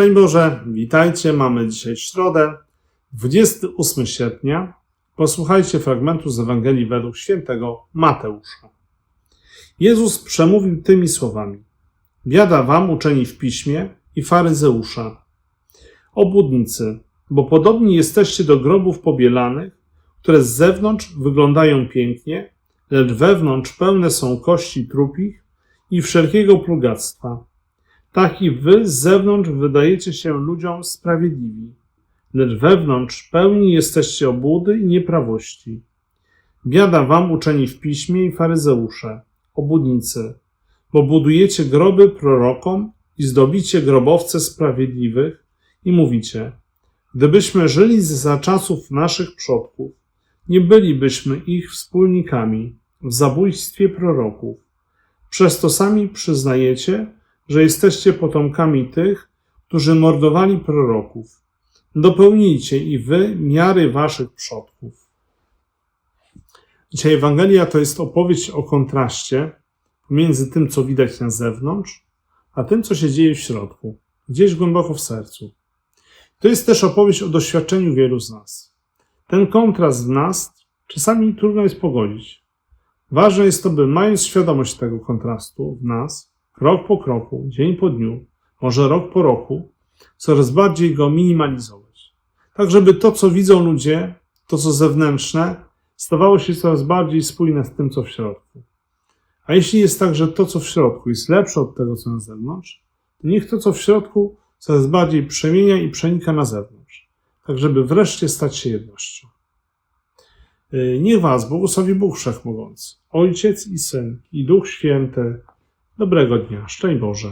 Szczęść Boże, witajcie. Mamy dzisiaj środę, 28 sierpnia. Posłuchajcie fragmentu z Ewangelii według świętego Mateusza. Jezus przemówił tymi słowami: Biada wam, uczeni w piśmie i faryzeusze, obłudnicy, bo podobni jesteście do grobów pobielanych, które z zewnątrz wyglądają pięknie, lecz wewnątrz pełne są kości trupich i wszelkiego plugactwa. Tak i wy z zewnątrz wydajecie się ludziom sprawiedliwi, lecz wewnątrz pełni jesteście obłudy i nieprawości. Biada wam uczeni w piśmie i faryzeusze, obłudnicy, bo budujecie groby prorokom i zdobicie grobowce sprawiedliwych i mówicie, gdybyśmy żyli za czasów naszych przodków, nie bylibyśmy ich wspólnikami w zabójstwie proroków. Przez to sami przyznajecie, że jesteście potomkami tych, którzy mordowali proroków. Dopełnijcie i wy miary waszych przodków. Dzisiaj Ewangelia to jest opowieść o kontraście pomiędzy tym, co widać na zewnątrz, a tym, co się dzieje w środku, gdzieś głęboko w sercu. To jest też opowieść o doświadczeniu wielu z nas. Ten kontrast w nas czasami trudno jest pogodzić. Ważne jest to, by mając świadomość tego kontrastu w nas, krok po kroku, dzień po dniu, może rok po roku, coraz bardziej go minimalizować. Tak, żeby to, co widzą ludzie, to, co zewnętrzne, stawało się coraz bardziej spójne z tym, co w środku. A jeśli jest tak, że to, co w środku jest lepsze od tego, co na zewnątrz, to niech to, co w środku, coraz bardziej przemienia i przenika na zewnątrz, tak żeby wreszcie stać się jednością. Yy, Niech Was błogosławi Bóg Wszechmogący, Ojciec i Syn i Duch Święty. Dobrego dnia. Szczęść Boże.